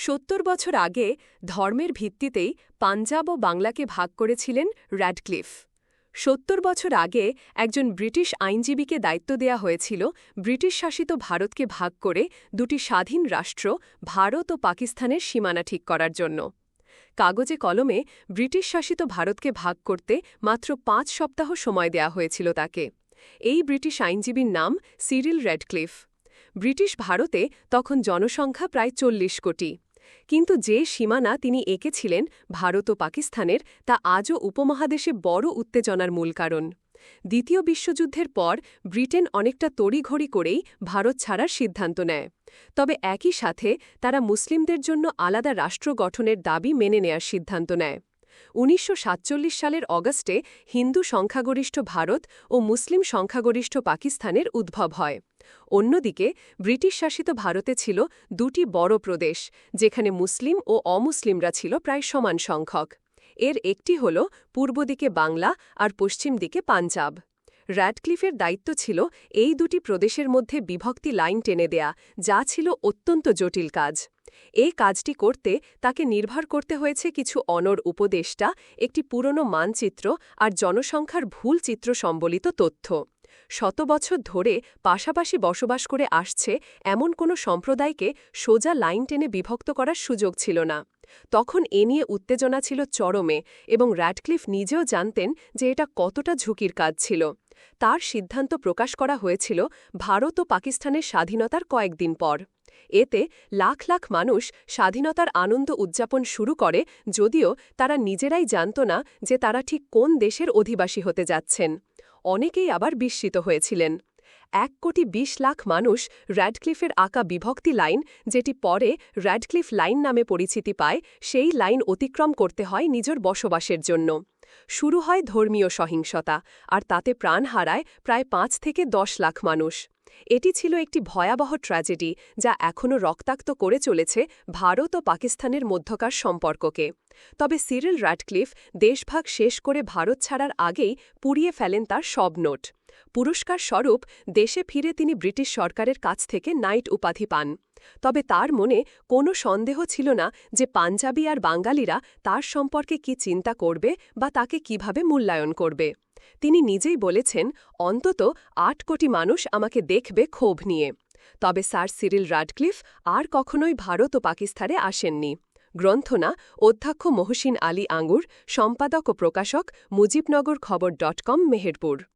সত্তর বছর আগে ধর্মের ভিত্তিতেই পাঞ্জাব ও বাংলাকে ভাগ করেছিলেন র্যাডক্লিফ। সত্তর বছর আগে একজন ব্রিটিশ আইনজীবীকে দায়িত্ব দেয়া হয়েছিল ব্রিটিশ শাসিত ভারতকে ভাগ করে দুটি স্বাধীন রাষ্ট্র, ভারত ও পাকিস্তানের সীমানা ঠিক করার জন্য। কাগজে কলমে ব্রিটিশ শাসিত ভারতকে ভাগ করতে মাত্র পাঁচ সপ্তাহ সময় দেয়া হয়েছিল তাকে। এই ব্রিটিশ আইনজীবীর নাম সিরিল রেডক্লিফ ব্রিটিশ ভারতে তখন জনসংখ্যা প্রায় চল্লিশ কোটি। কিন্তু যে সীমানা তিনি এঁকেছিলেন ভারত ও পাকিস্তানের তা আজও উপমহাদেশে বড় উত্তেজনার মূল কারণ। দ্বিতীয় বিশ্বযুদ্ধের পর ব্রিটেন অনেকটা তড়িঘড়ি করেই ভারত ছাড়ার সিদ্ধান্ত নেয়। তবে একই সাথে তারা মুসলিমদের জন্য আলাদা রাষ্ট্র গঠনের দাবি মেনে নেয়ার সিদ্ধান্ত নেয়। উনিশশো সাতচল্লিশ সালের অগস্টে হিন্দু সংখ্যাগরিষ্ঠ ভারত ও মুসলিম সংখ্যাগরিষ্ঠ পাকিস্তানের উদ্ভব হয়। অন্যদিকে, ব্রিটিশ শাসিত ভারতে ছিল দুটি বড় প্রদেশ, যেখানে মুসলিম ও অমুসলিমরা ছিল প্রায় সমান সংখ্যক। এর একটি হল পূর্ব দিকে বাংলা আর পশ্চিম দিকে পাঞ্জাব। র্যাডক্লিফের দায়িত্ব ছিল এই দুটি প্রদেশের মধ্যে বিভক্তি লাইন টেনে দেয়া, যা ছিল অত্যন্ত জটিল কাজ। এই কাজটি করতে তাকে নির্ভর করতে হয়েছে কিছু অনর উপদেষ্টা, একটি পুরনো মানচিত্র আর জনসংখ্যার ভুল চিত্র সম্বলিত তথ্য। শত বছর ধরে পাশাপাশি বসবাস করে আসছে এমন কোনো সম্প্রদায়কে সোজা লাইন টেনে বিভক্ত করার সুযোগ ছিল না। তখন এ নিয়ে উত্তেজনা ছিল চরমে এবং র্যাডক্লিফ নিজেও জানতেন যে এটা কতটা ঝুঁকির কাজ ছিল। তার সিদ্ধান্ত প্রকাশ করা হয়েছিল ভারত ও পাকিস্তানের স্বাধীনতার কয়েকদিন পর। এতে লাখ লাখ মানুষ স্বাধীনতার আনন্দ উদযাপন শুরু করে যদিও তারা নিজেরাই জানত না যে তারা ঠিক কোন দেশের অধিবাসী হতে যাচ্ছেন। অনেকেই আবার বিস্মিত হয়েছিলেন। এক কোটি ২০ লাখ মানুষ র্যাডক্লিফের আঁকা বিভক্তি লাইন যেটি পরে র্যাডক্লিফ লাইন নামে পরিচিতি পায়, সেই লাইন অতিক্রম করতে হয় নিজের বসবাসের জন্য। শুরু হয় ধর্মীয় সহিংসতা, আর তাতে প্রাণ হারায় প্রায় পাঁচ থেকে দশ লাখ মানুষ। এটি ছিল একটি ভয়াবহ ট্র্যাজেডি যা এখনও রক্তাক্ত করে চলেছে ভারত ও পাকিস্তানের মধ্যকার সম্পর্ককে। তবে সিরিল র্যাডক্লিফ দেশভাগ শেষ করে ভারত ছাড়ার আগেই পুড়িয়ে ফেলেন তার সব নোট। পুরস্কার স্বরূপ দেশে ফিরে তিনি ব্রিটিশ সরকারের কাছ থেকে নাইট উপাধি পান। তবে তার মনে কোনো সন্দেহ ছিল না যে পাঞ্জাবি আর বাঙালিরা তার সম্পর্কে কি চিন্তা করবে বা তাকে কীভাবে মূল্যায়ন করবে। তিনি নিজেই বলেছেন, অন্তত আট কোটি মানুষ আমাকে দেখবে ক্ষোভ নিয়ে। তবে স্যার সিরিল রাডক্লিফ আর কখনোই ভারত ও পাকিস্তানে আসেননি। গ্রন্থনা, অধ্যক্ষ মহসিন আলী আঙ্গুর, সম্পাদক ও প্রকাশক মুজিবনগর খবর ডট কম, মেহেরপুর।